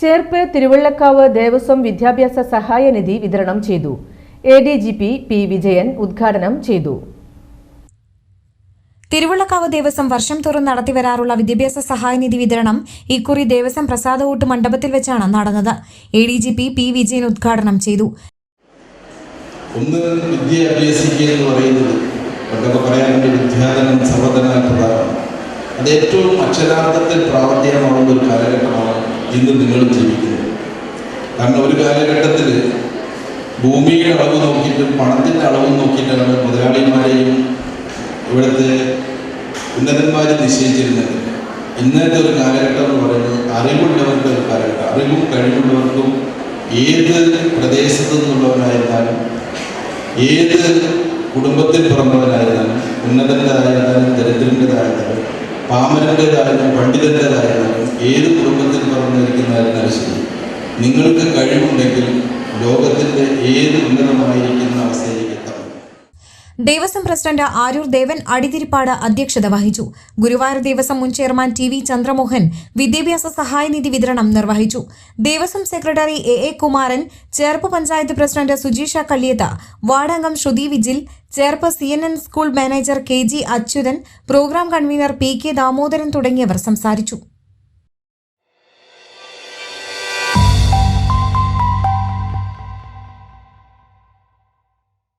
ചേർപ്പ് തിരുവള്ളക്കാവ് ദേവസ്വം വിദ്യാഭ്യാസ സഹായനിധി വിതരണം ചെയ്തു. A D G P P Vijayan ഉദ്ഘാടനം ചെയ്തു. തിരുവള്ളക്കാവ് ദേവസ്വം വർഷം തോറും നടത്തിവരാറുള്ള വിദ്യാഭ്യാസ സഹായനിധി വിതരണം ഇക്കുറി ദേവസ്വം പ്രസാദവൂട്ട് മണ്ഡപത്തിൽ വെച്ചാണ് നടന്നത്. A D G P P Vijayan ഉദ്ഘാടനം ചെയ്തു. ഒന്ന് വിദ്യ അഭ്യസിക്കുക എന്ന് പറയുന്നത് പണ്ടൊക്കെ വിദ്യാധനം പ്രധാനമാണ് അത് ഏറ്റവും അക്ഷരാർത്ഥത്തിൽ പ്രാവർത്തികമാവുന്ന ഒരു കാലഘട്ടമാണ്. ഇന്ന് നിങ്ങൾ ജീവിക്കുന്നത് കാരണം ഒരു കാലഘട്ടത്തിൽ ഭൂമിയുടെ അളവ് നോക്കിയിട്ടും പണത്തിന്റെ അളവ് നോക്കിയിട്ടാണ് മുതലാളിമാരെയും ഇവിടുത്തെ ഉന്നതന്മാരെ നിശ്ചയിച്ചിരുന്നത്. ഇന്നത്തെ ഒരു കാലഘട്ടം എന്ന് പറയുന്നത് അറിവുള്ളവരുടെ ഒരു കാലഘട്ടം. അറിവും കഴിവുള്ളവർക്കും ഏത് പ്രദേശത്തു നിന്നുള്ളവരായിരുന്നാലും ഏത് കുടുംബത്തിൽ പിറന്നവനായിരുന്നാലും ഉന്നതന്റെതായിരുന്നാലും ദരിദ്രന്റെതായിരുന്നാലും പാമരന്റെതായാലും പണ്ഡിതന്റെതായിരുന്നാലും ഏത് കുടുംബത്തിൽ പിറന്നിരിക്കുന്നതായിരുന്നാലും ശരി നിങ്ങൾക്ക് കഴിവുണ്ടെങ്കിൽ ലോകത്തിന്റെ ഏത് ഉന്നതമായിരിക്കുന്ന അവസ്ഥയിലേക്ക് ദേവസ്വം പ്രസിഡന്റ് ആരൂർ ദേവൻ അടിതിരിപ്പാട് അധ്യക്ഷത വഹിച്ചു. ഗുരുവായൂർ ദേവസ്വം മുൻ ചെയർമാൻ ടി വി ചന്ദ്രമോഹൻ വിദ്യാഭ്യാസ സഹായനിധി വിതരണം നിർവഹിച്ചു. Devaswom secretary A A Kumaran Cherpu panchayat president Sujeesha Kalliyatha വാർഡംഗം Sruthi Vijil Cherpu C N N school manager K G Achuthan programme convener P K Damodaran തുടങ്ങിയവർ സംസാരിച്ചു.